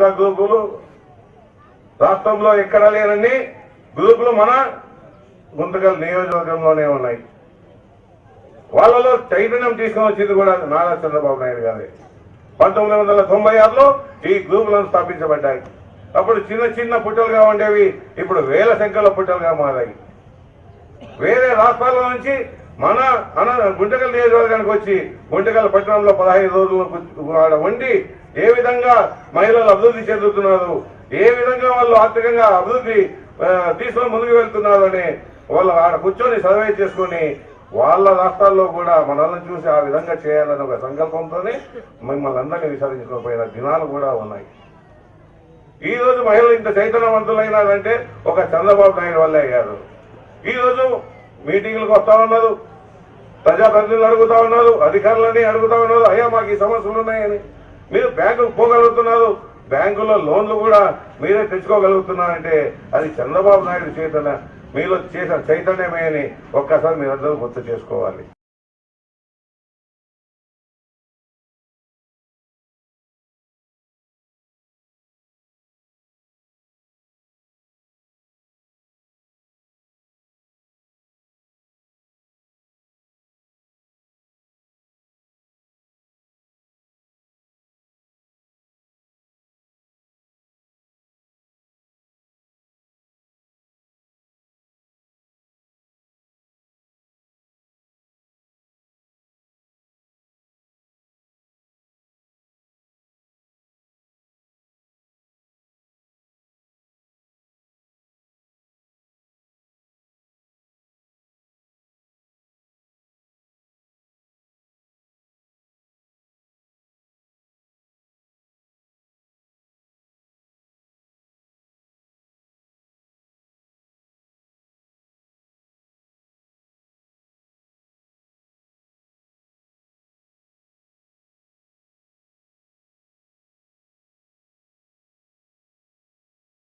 గ్రూపులు రాష్ట్రంలో ఎక్కడ లేనన్ని గ్రూపులు మన గుంతకల్ నియోజకవర్గంలోనే ఉన్నాయి. వాళ్ళలో చైతన్యం తీసుకుని వచ్చింది కూడా నారా చంద్రబాబు నాయుడు గారే. పంతొమ్మిది వందల తొంభై ఆరులో ఈ గ్రూపులను స్థాపించబడ్డాయి. అప్పుడు చిన్న చిన్న పుట్టలుగా ఉండేవి ఇప్పుడు వేల సంఖ్యలో పుట్టలుగా మారాయి. వేరే రాష్ట్రాల నుంచి మన మన గుంటకల్ నియోజకవర్గానికి వచ్చి గుంటకల్ పట్టణంలో పదహైదు రోజులు వండి ఆడ ఏ విధంగా మహిళలు అభివృద్ధి చెందుతున్నారు ఏ విధంగా వాళ్ళు ఆర్థికంగా అభివృద్ధి తీసుకొని ముందుకు వెళ్తున్నారు అని వాళ్ళు ఆడ కూర్చొని సర్వే చేసుకొని వాళ్ళ రాష్ట్రాల్లో కూడా మనల్ని చూసి ఆ విధంగా చేయాలని ఒక సంకల్పంతోనే మిమ్మల్ని అందరినీ విసరించుకొని దినాలు కూడా ఉన్నాయి. ఈ రోజు మహిళలు ఇంత చైతన్యవంతులైనారంటే ఒక చంద్రబాబు నాయుడు వల్లే అయ్యారు ఈ రోజు మీటింగ్లకు వస్తా ఉన్నారు ప్రజాప్రతినిధులు అడుగుతా ఉన్నారు అధికారులని అడుగుతా ఉన్నారు అయ్యా మాకు ఈ సమస్యలు ఉన్నాయని. మీరు బ్యాంకుకు పోగలుగుతున్నారు. బ్యాంకులో లోన్లు కూడా మీరే తెచ్చుకోగలుగుతున్నారంటే అది చంద్రబాబు నాయుడు చేతన మీలో చేసిన చైతన్యమే అని ఒక్కసారి మీరందరూ గుర్తు చేసుకోవాలి.